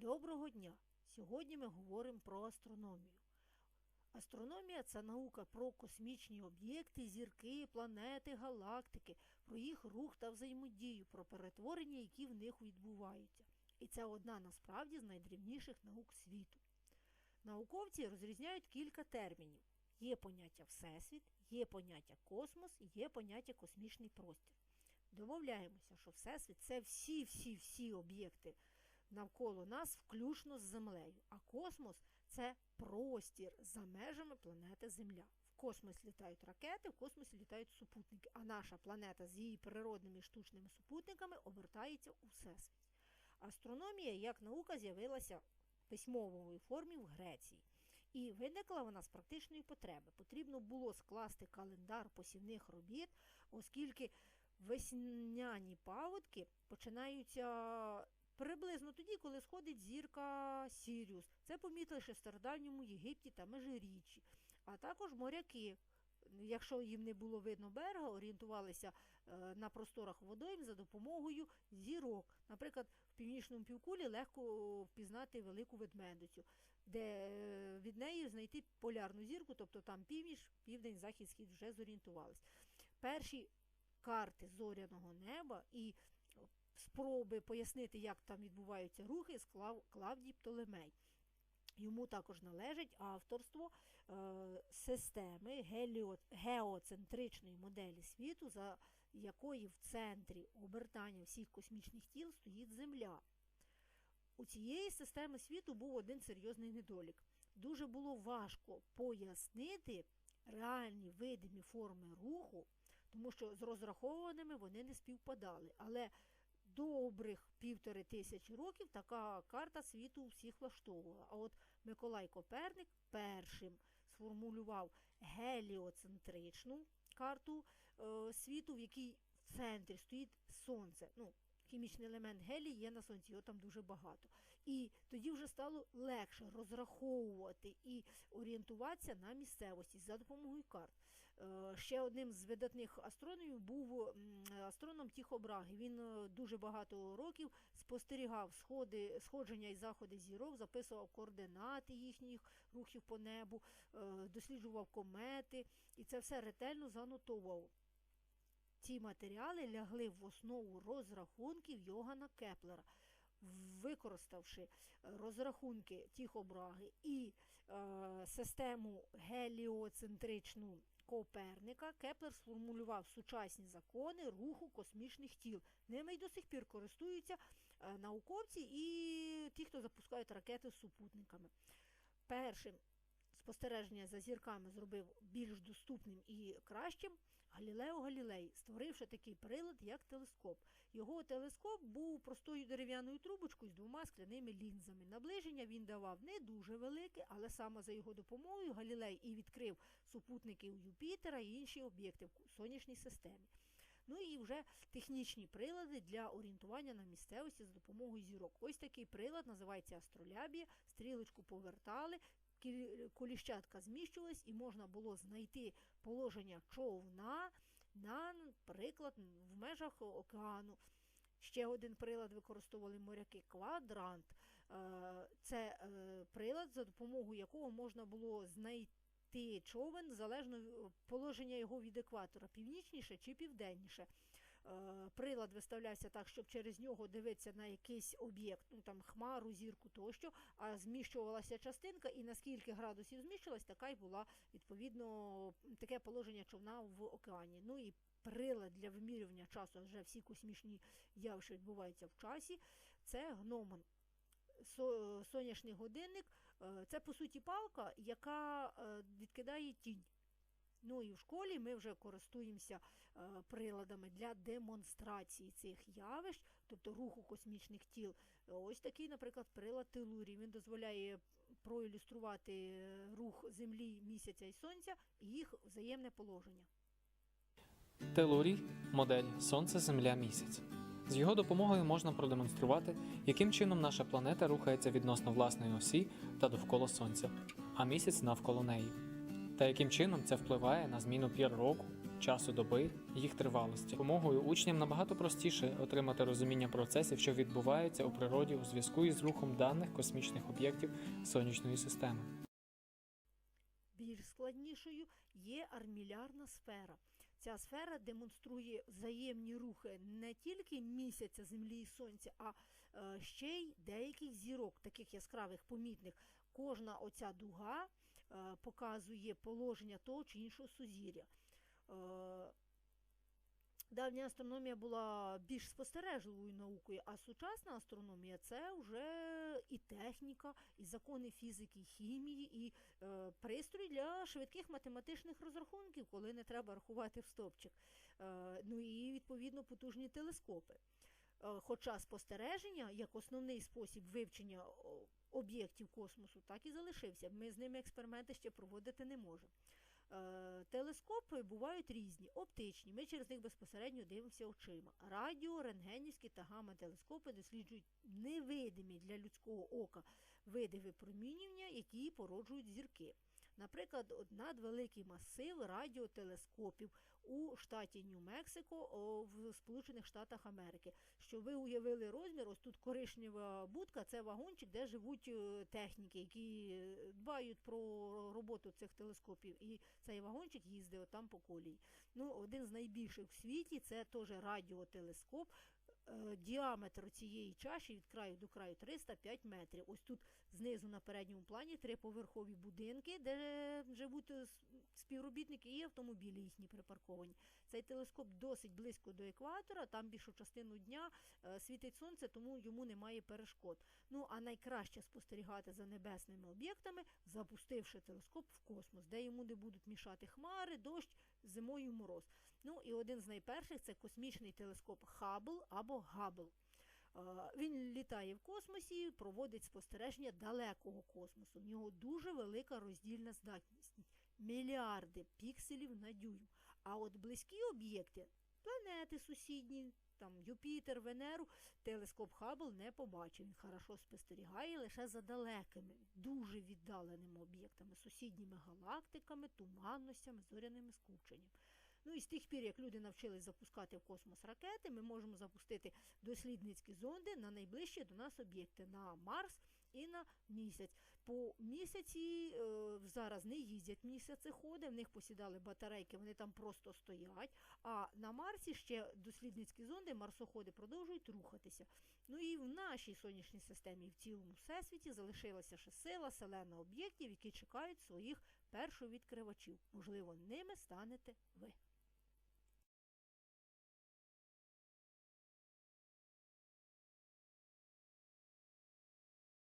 Доброго дня! Сьогодні ми говоримо про астрономію. Астрономія це наука про космічні об'єкти, зірки, планети, галактики, про їх рух та взаємодію, про перетворення, які в них відбуваються. І це одна насправді з найдрівніших наук світу. Науковці розрізняють кілька термінів: є поняття Всесвіт, є поняття космос, є поняття космічний простір. Домовляємося, що Всесвіт це всі-всі-всі об'єкти навколо нас, включно з Землею. А космос це простір за межами планети Земля. В космос літають ракети, в космосі літають супутники, а наша планета з її природними штучними супутниками обертається у всесвіт. Астрономія як наука з'явилася в письмовій формі в Греції. І виникла вона з практичної потреби. Потрібно було скласти календар посівних робіт, оскільки весняні паводки починаються приблизно тоді, коли сходить зірка Сіріус. Це помітили ще в стародавньому Єгипті та Межиріччі. А також моряки. Якщо їм не було видно берега, орієнтувалися е, на просторах водойм за допомогою зірок. Наприклад, в північному півкулі легко впізнати велику ведмедицю, де е, від неї знайти полярну зірку, тобто там північ, південь, захід, схід вже зорієнтувались. Перші карти зоряного неба і спроби пояснити, як там відбуваються рухи, склав Клавдій Птолемей. Йому також належить авторство е, системи геліо, геоцентричної моделі світу, за якої в центрі обертання всіх космічних тіл стоїть Земля. У цієї системи світу був один серйозний недолік. Дуже було важко пояснити реальні видимі форми руху, тому що з розрахованими вони не співпадали. Але добрих півтори тисячі років така карта світу всіх влаштовувала. А от Миколай Коперник першим сформулював геліоцентричну карту е, світу, в якій в центрі стоїть сонце. Ну, Хімічний елемент гелій є на сонці, його там дуже багато. І тоді вже стало легше розраховувати і орієнтуватися на місцевості за допомогою карт. Е, ще одним з видатних астрономів був астроном Тіхо Браги. Він е, дуже багато років спостерігав сходи, сходження і заходи зірок, записував координати їхніх рухів по небу, е, досліджував комети і це все ретельно занотовував. Ці матеріали лягли в основу розрахунків Йогана Кеплера. Використавши розрахунки Тіхо Браги і е, систему геліоцентричну Коперника, Кеплер сформулював сучасні закони руху космічних тіл. Ними й до сих пір користуються е, науковці і ті, хто запускають ракети з супутниками. Першим спостереження за зірками зробив більш доступним і кращим Галілео Галілей, створивши такий прилад, як телескоп. Його телескоп був простою дерев'яною трубочкою з двома скляними лінзами. Наближення він давав не дуже велике, але саме за його допомогою Галілей і відкрив супутники у Юпітера і інші об'єкти в сонячній системі. Ну і вже технічні прилади для орієнтування на місцевості за допомогою зірок. Ось такий прилад називається астролябія. Стрілочку повертали, коліщатка зміщувались, і можна було знайти положення човна, наприклад, в межах океану. Ще один прилад використовували моряки квадрант. Е, Це е, прилад, за допомогою якого можна було знайти човен залежно від положення його від екватора, північніше чи південніше. Е, Прилад виставлявся так, щоб через нього дивитися на якийсь об'єкт, ну там хмару, зірку тощо, а зміщувалася частинка, і на скільки градусів зміщилась, така й була відповідно таке положення човна в океані. Ну і прилад для вимірювання часу, вже всі космічні явища відбуваються в часі. Це гномон. Со- Сонячний годинник е, це по суті палка, яка е, відкидає тінь. Ну і в школі ми вже користуємося е, приладами для демонстрації цих явищ, тобто руху космічних тіл. Ось такий, наприклад, прилад Телурій. Він дозволяє проілюструвати е, рух Землі, місяця і сонця і їх взаємне положення. Телурій модель Сонце, Земля, Місяць. З його допомогою можна продемонструвати, яким чином наша планета рухається відносно власної осі та довкола Сонця, а місяць навколо неї, та яким чином це впливає на зміну пір року часу доби, їх тривалості. Допомогою учням набагато простіше отримати розуміння процесів, що відбуваються у природі у зв'язку із рухом даних космічних об'єктів сонячної системи. Більш складнішою є армілярна сфера. Ця сфера демонструє взаємні рухи не тільки місяця, землі і сонця, а е, ще й деяких зірок, таких яскравих помітних. Кожна оця дуга показує положення того чи іншого сузір'я. Е, Давня астрономія була більш спостережливою наукою, а сучасна астрономія це вже і техніка, і закони фізики, і хімії, і е, пристрій для швидких математичних розрахунків, коли не треба рахувати в стопчик. Е, ну і відповідно потужні телескопи. Е, Хоча спостереження як основний спосіб вивчення об'єктів космосу, так і залишився. Ми з ними експерименти ще проводити не можемо. Е, Телескопи бувають різні, оптичні. Ми через них безпосередньо дивимося очима. Радіо, рентгенівські та гамма-телескопи досліджують невидимі для людського ока види випромінювання, які породжують зірки. Наприклад, от надвеликий масив радіотелескопів у штаті Нью-Мексико в Сполучених Штатах Америки. Щоб ви уявили розмір, ось тут коричнева будка це вагончик, де живуть е, техніки, які дбають про роботу цих телескопів. І цей вагончик їздить отам по колії. Ну, один з найбільших в світі це теж радіотелескоп. Е, Діаметр цієї чаші від краю до краю 305 метрів. Ось тут знизу на передньому плані триповерхові будинки, де живуть е, співробітники і автомобілі їхні припарковані. Цей телескоп досить близько до екватора, там більшу частину дня е, світить сонце, тому йому немає перешкод. Ну а найкраще спостерігати за небесними об'єктами, запустивши телескоп в космос, де йому не будуть мішати хмари, дощ, зимою мороз. Ну і один з найперших це космічний телескоп Хаббл або Габл. Е, Він літає в космосі, проводить спостереження далекого космосу. В нього дуже велика роздільна здатність мільярди пікселів на дюйм. А от близькі об'єкти, планети сусідні, там Юпітер, Венеру, телескоп Хаббл не побачив. Він хорошо спостерігає лише за далекими, дуже віддаленими об'єктами, сусідніми галактиками, туманностями, зоряними скупченням. Ну і з тих пір, як люди навчились запускати в космос ракети, ми можемо запустити дослідницькі зонди на найближчі до нас об'єкти на Марс і на місяць. По місяці е, зараз не їздять місяцеходи, в них посідали батарейки, вони там просто стоять. А на Марсі ще дослідницькі зонди, марсоходи продовжують рухатися. Ну і в нашій сонячній системі, і в цілому всесвіті залишилася ще сила, селена об'єктів, які чекають своїх першовідкривачів. Можливо, ними станете ви.